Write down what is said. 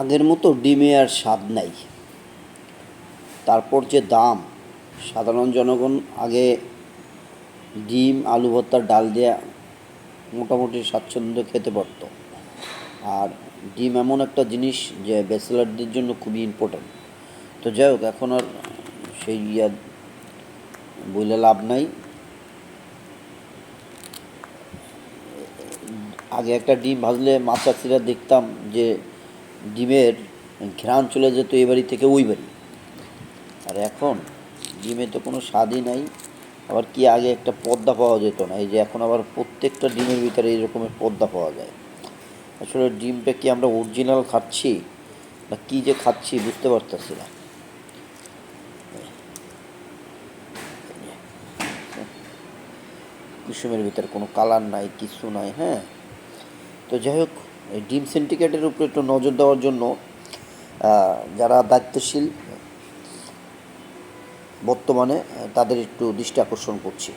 আগের মতো ডিমে আর স্বাদ নাই। তারপর যে দাম, সাধারণ জনগণ আগে ডিম, আলু ভর্তার ডাল দেয়া মোটামুটি স্বাচ্ছন্দ্য খেতে পারতো। আর ডিম এমন একটা জিনিস যে ব্যাচেলারদের জন্য খুবই ইম্পর্ট্যান্ট তো যাই হোক, এখন আর সেই ইয়া বলে লাভ নাই। আগে একটা ডিম ভাজলে মাছাচিরা দেখতাম যে ডিমের ঘ্রাণ চলে যেত এই বাড়ি থেকে ওই বাড়ি। আর এখন ডিমে তো কোনো স্বাদই নাই, আবার কি আগে একটা পদ্মা পাওয়া যেত না, এই যে এখন আবার প্রত্যেকটা ডিমের ভিতরে এই রকমের পদ্মা পাওয়া যায়। আসলে ডিমটা কি আমরা অরিজিনাল খাচ্ছি, না কি যে খাচ্ছি বুঝতে পারতেছি না। কুসুমের ভিতরে কোনো কালার নাই, কিছু নাই হ্যাঁ? তো যাই হোক এই ডিম সিন্ডিকেটের উপরে একটু নজর দেওয়ার জন্য যারা দায়িত্বশীল, বর্তমানে, তাদের একটু দৃষ্টি আকর্ষণ করছি।